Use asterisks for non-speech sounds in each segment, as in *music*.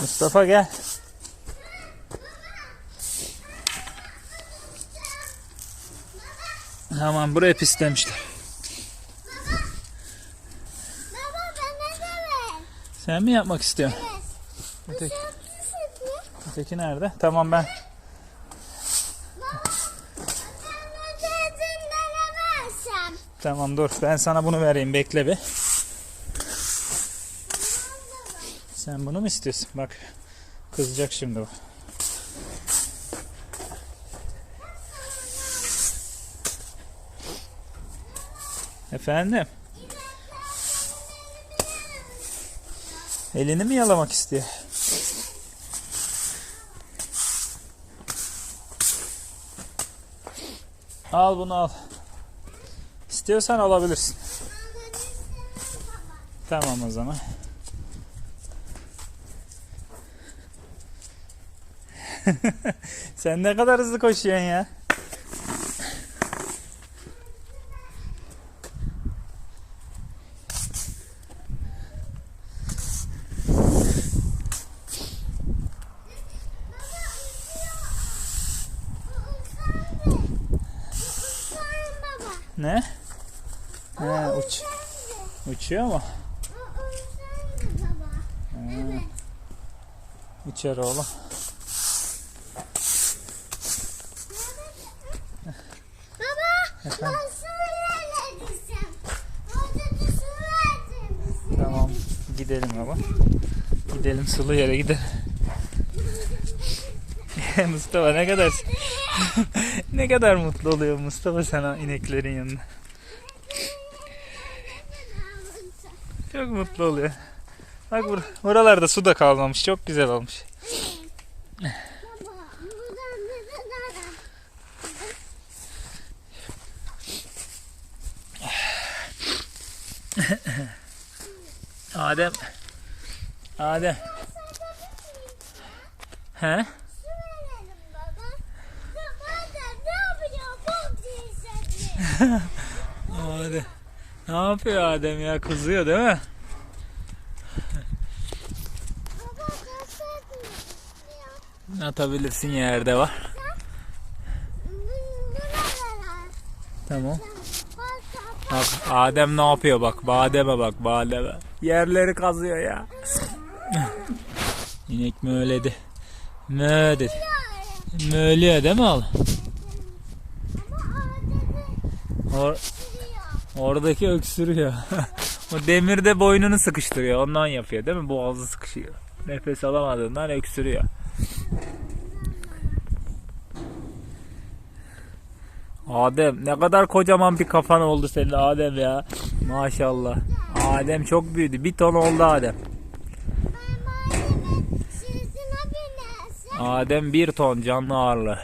Mustafa gel. Aman buraya pislemişler. Sen mi yapmak istiyorsun? Evet. Öteki, öteki nerede? Tamam ben. Tamam dur. Ben sana bunu vereyim. Bekle bir. Sen bunu mu istiyorsun? Bak. Kızacak şimdi bu. Efendim? Elini mi yalamak istiyor? Al bunu al. İstiyorsan alabilirsin. Tamam o zaman. *laughs* Sen ne kadar hızlı koşuyorsun ya. Ne? He, uç, uçuyor mu? Evet. Uçar oğlum. Efendim? Tamam gidelim baba. Gidelim sulu yere gidelim. *laughs* Mustafa ne kadar *laughs* ne kadar mutlu oluyor Mustafa sana ineklerin yanında. Çok mutlu oluyor. Bak bur buralarda su da kalmamış. Çok güzel olmuş. *laughs* Baba buradan ne kadar *laughs* Adem. Adem. He? Adem. Ne yapıyor Adem ya? Kızıyor değil mi? Atabilirsin yerde var. Tamam. Bak Adem ne yapıyor bak. Bademe bak bademe. Yerleri kazıyor ya. *laughs* İnek möğledi. Mö dedi. Möğlüyor değil mi oğlum? Or oradaki öksürüyor. *laughs* o demirde boynunu sıkıştırıyor. Ondan yapıyor değil mi? Boğazı sıkışıyor. Nefes alamadığından öksürüyor. Adem ne kadar kocaman bir kafan oldu senin Adem ya. Maşallah. Adem çok büyüdü. Bir ton oldu Adem. Adem bir ton canlı ağırlığı.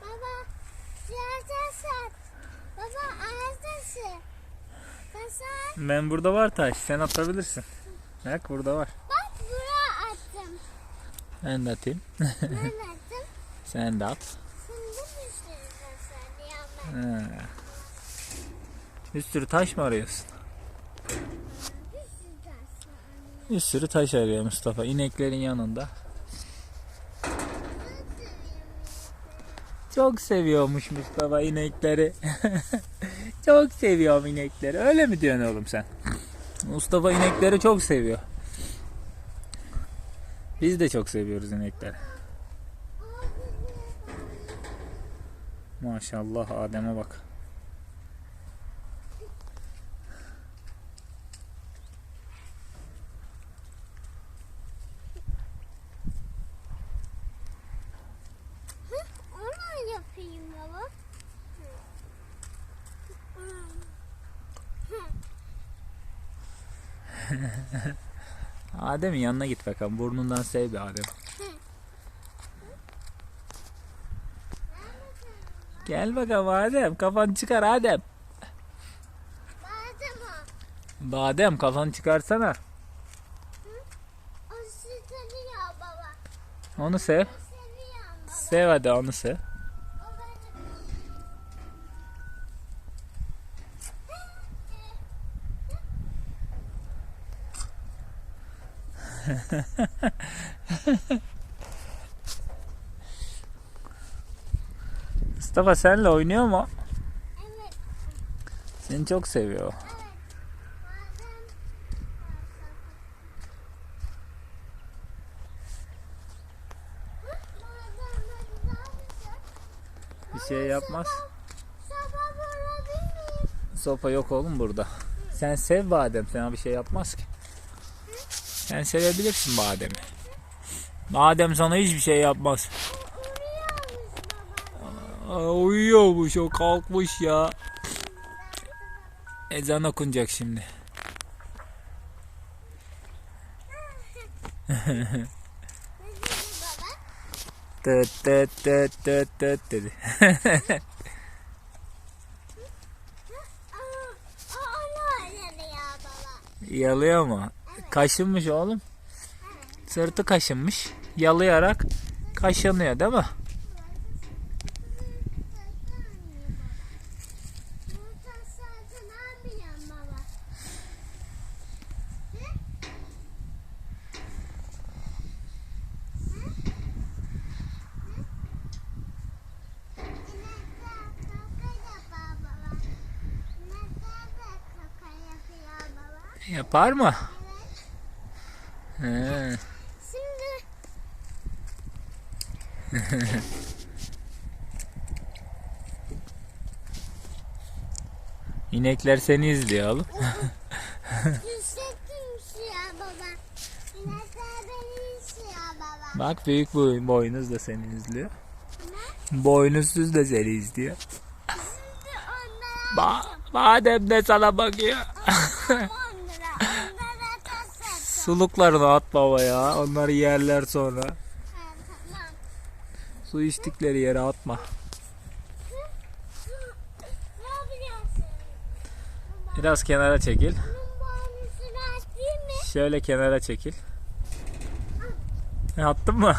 Baba Ben burada var taş. Sen atabilirsin. Bak burada var. Bak buraya attım. Ben de atayım. Ben *laughs* attım. Sen de at. Şimdi. Bir sürü taş mı arıyorsun? Bir sürü taş arıyor Mustafa. İneklerin yanında. Çok seviyormuş Mustafa inekleri. *laughs* çok seviyorum inekleri. Öyle mi diyorsun oğlum sen? Mustafa inekleri çok seviyor. Biz de çok seviyoruz inekleri. Maşallah Adem'e bak. Onu yapayım baba. *laughs* Adem'in yanına git bakalım. Burnundan sev bir Adem. Gel bakalım Adem. Kafanı çıkar Adem. Badem o. Badem kafanı çıkarsana. Onu sev. Seviyorum baba. Sev hadi onu sev. *laughs* Mustafa senle oynuyor mu? Evet. Seni çok seviyor. Bir şey yapmaz. Sopa yok oğlum burada. Sen sev badem. Sana bir şey yapmaz ki. Sen sevebilirsin bademi. Badem sana hiçbir şey yapmaz. Aa, uyuyormuş o kalkmış ya. Ezan okunacak şimdi. Tıt tıt tıt tıt tıt dedi. Yalıyor mu? Kaşınmış oğlum. Sırtı kaşınmış. Yalayarak kaşınıyor değil mi? Yapar mı? He. Şimdi *laughs* İnekler seni izliyor oğlum. *laughs* Hissettim ya baba. İnekler beni istiyor baba. Bak büyük boy, boynuz da seni izliyor. Boynuzsuz da seni izliyor. Şimdi onlara Ba badem de sana bakıyor. *laughs* 10 lira. Onlara tasarım. Suluklarını at baba ya. Onları yerler sonra. Su içtikleri yere atma. Biraz kenara çekil. Şöyle kenara çekil. Attın mı?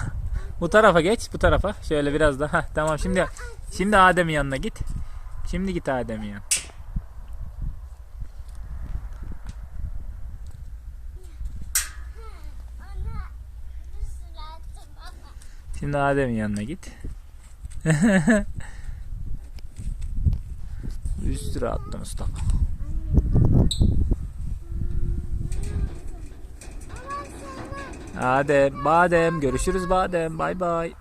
Bu tarafa geç, bu tarafa. Şöyle biraz daha. Heh, tamam şimdi şimdi Adem'in yanına git. Şimdi git Adem'in yanına. Ona bir sürü attım baba. Şimdi Adem'in yanına git. *laughs* Üstüne attı Mustafa. Adem, Badem. Görüşürüz Badem. Bay bay.